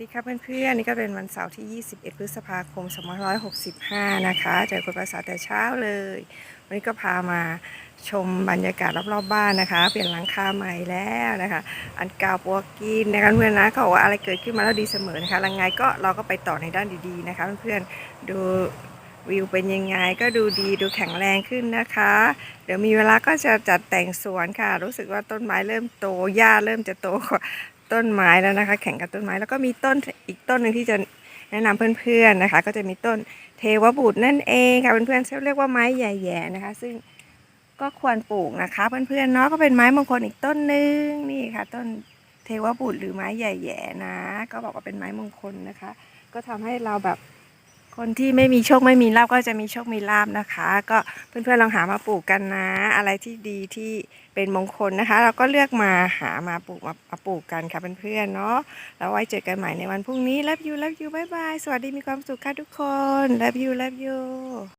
ดีครับเพื่อนๆนี่ก็เป็นวันเสาร์ที่ 21 พฤษภาคม 2565 นะคะเจอคนภาษาแต่เช้าเลย วันนี้ก็พามาชมบรรยากาศรอบๆบ้านนะคะ เปลี่ยนหลังคาใหม่แล้วนะคะ อันเก่าปวกกินนะคะเพื่อนนะเขาบอกว่าอะไรเกิดขึ้นมาแล้วดีเสมอนะคะล้วไงก็เราก็ไปต่อในด้านดีๆนะคะเพื่อนๆดูวิวเป็นยังไงก็ดูดีดูแข็งแรงขึ้นนะคะ เดี๋ยวมีเวลาก็จะจัดแต่งสวนค่ะ รู้สึกว่าต้นไม้เริ่มโตหญ้าเริ่มจะโต ต้นไม้แล้วนะคะ แข่งกับต้นไม้แล้วก็มีต้นอีกต้นหนึ่งที่จะแนะนำเพื่อนๆนะคะ ก็จะมีต้นเทวบุตรนั่นเองค่ะเพื่อนๆเรียกว่าไม้ใหญ่ๆนะคะ ซึ่งก็ควรปลูกนะคะเพื่อนๆเนาะก็เป็นไม้มงคลอีกต้นหนึ่งนี่ค่ะ ต้นเทวบุตรหรือไม้ใหญ่ๆนะ ก็บอกว่าเป็นไม้มงคลนะคะ ก็ทำให้เราแบบ คนที่ไม่มีโชคไม่มีลาบก็จะมีโชคมีลาบนะคะ ก็เพื่อนๆลองหามาปลูกกันนะ อะไรที่ดีที่เป็นมงคลนะคะ เราก็เลือกมาหามาปลูกมามาปลูกกันค่ะเพื่อนๆเนาะแล้วไว้เจอกันใหม่ในวันพรุ่งนี้ love you love you bye bye สวัสดีมีความสุขค่ะทุกคน love you love you